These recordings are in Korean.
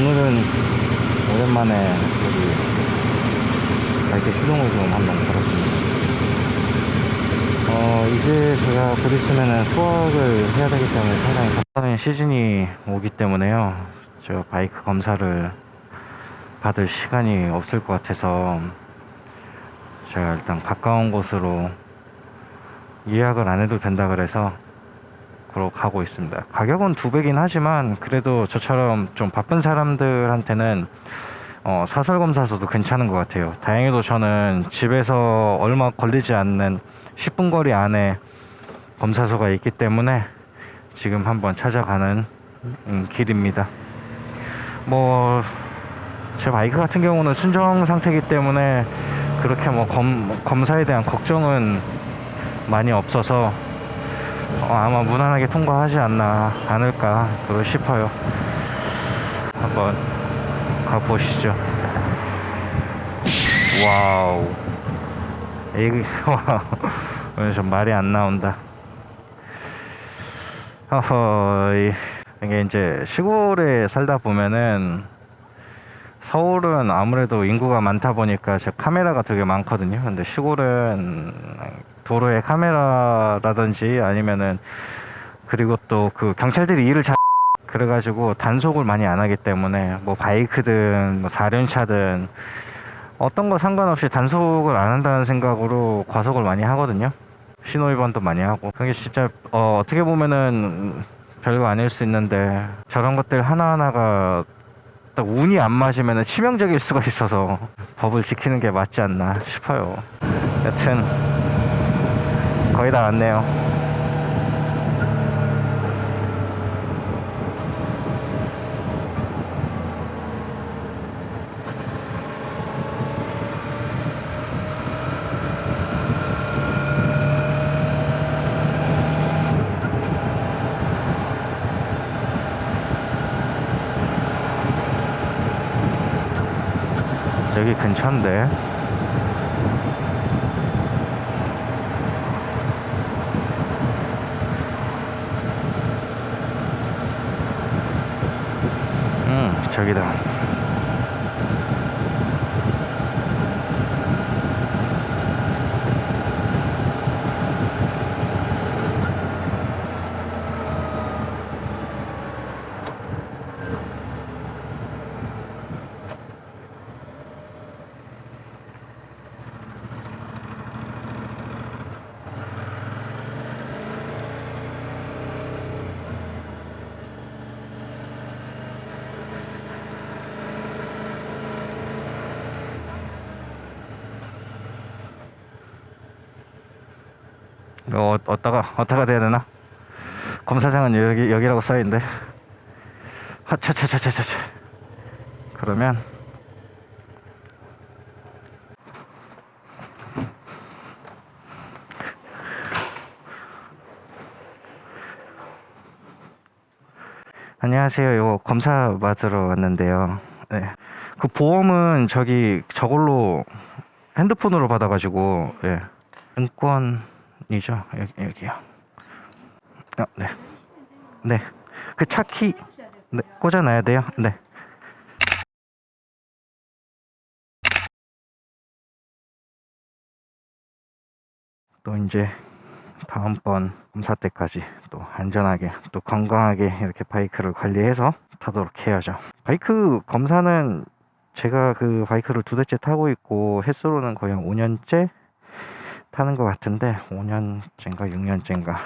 오늘은 오랜만에 여기 밝게 시동을 좀 한번 걸었습니다. 어, 이제 제가 곧 있으면은 수학을 해야 되기 때문에 상당히 바빠는 시즌이 오기 때문에요. 저 바이크 검사를 받을 시간이 없을 것 같아서 제가 일단 가까운 곳으로 예약을 안 해도 된다 그래서 그러 가고 있습니다. 가격은 두 배긴 하지만 그래도 저처럼 좀 바쁜 사람들한테는 어, 사설 검사소도 괜찮은 것 같아요. 다행히도 저는 집에서 얼마 걸리지 않는 10분 거리 안에 검사소가 있기 때문에 지금 한번 찾아가는 음, 길입니다. 뭐 제 바이크 같은 경우는 순정 상태이기 때문에 그렇게 뭐 검, 검사에 대한 걱정은 많이 없어서 어, 아마 무난하게 통과하지 않나 않을까 싶어요. 한번 가보시죠. 와우. 이게 와우. 좀 말이 안 나온다. 허허. 이- 이게 이제 시골에 살다 보면은 서울은 아무래도 인구가 많다 보니까 제 카메라가 되게 많거든요. 근데 시골은 도로에 카메라라든지 아니면은 그리고 또 그 경찰들이 일을 잘 그래가지고 단속을 많이 안 하기 때문에 뭐 바이크든 뭐 사륜차든 어떤 거 상관없이 단속을 안 한다는 생각으로 과속을 많이 하거든요. 신호 위반도 많이 하고 그게 진짜 어, 어떻게 보면은 별거 아닐 수 있는데 저런 것들 하나하나가 딱 운이 안 맞으면 치명적일 수가 있어서 법을 지키는 게 맞지 않나 싶어요. 여튼 거의 다 왔네요. 여기 근처인데 음 저기다 어, 어디다가 어디다가 대야 되나? 검사장은 여기 여기라고 써 있는데. 하차차차차차. 그러면 안녕하세요. 이거 검사 받으러 왔는데요. 네. 그 보험은 저기 저걸로 핸드폰으로 받아가지고 예. 은권 이죠. 여기 여기요. 아, 네. 네. 그 차 키 네, 꽂아놔야 돼요. 네. 또 이제 다음번 검사 때까지 또 안전하게 또 건강하게 이렇게 바이크를 관리해서 타도록 해야죠. 바이크 검사는 제가 그 바이크를 두 대째 타고 있고 횟수로는 거의 한 5년째 타는 것 같은데 5년째인가 6년째인가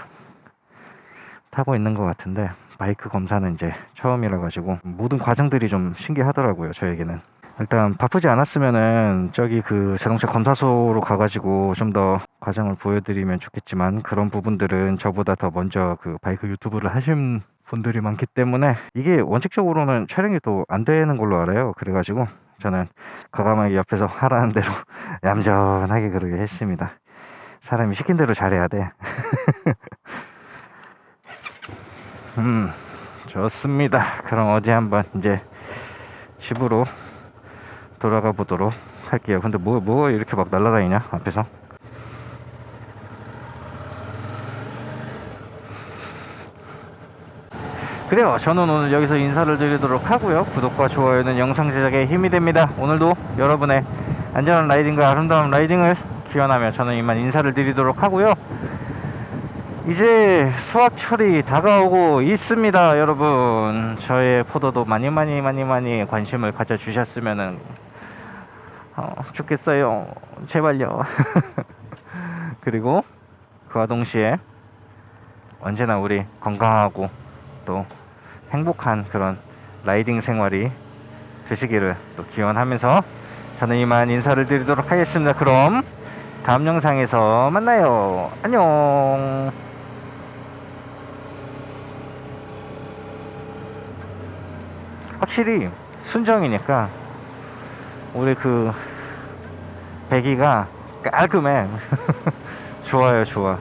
타고 있는 것 같은데 바이크 검사는 이제 처음이라 가지고 모든 과정들이 좀 신기하더라고요 저에게는. 일단 바쁘지 않았으면은 저기 그 자동차 검사소로 가가지고 좀 더 과정을 보여드리면 좋겠지만 그런 부분들은 저보다 더 먼저 그 바이크 유튜브를 하신 분들이 많기 때문에 이게 원칙적으로는 촬영이 또 안 되는 걸로 알아요. 그래가지고 저는 과감하게 옆에서 하라는 대로 얌전하게 그러게 했습니다 사람이 시킨 대로 잘해야 돼 음, 좋습니다. 그럼 어디 한번 이제 집으로 돌아가 보도록 할게요. 근데 뭐, 뭐 이렇게 막 날아다니냐, 앞에서? 그 그래요. 저는 오늘 여기서 인사를 드리도록 하고요. 구독과 좋아요는 영상 제작에 힘이 됩니다. 오늘도 여러분의 안전한 라이딩과 아름다운 라이딩을 기원하며 저는 이만 인사를 드리도록 하고요. 이제 수확철이 다가오고 있습니다, 여러분. 저의 포도도 많이 많이 많이 많이 관심을 가져주셨으면은 어, 좋겠어요. 제발요. 그리고 그와 동시에 언제나 우리 건강하고 또 행복한 그런 라이딩 생활이 되시기를 또 기원하면서 저는 이만 인사를 드리도록 하겠습니다. 그럼 다음 영상에서 만나요. 안녕. 확실히 순정이니까 우리 그 배기가 깔끔해. 좋아요, 좋아.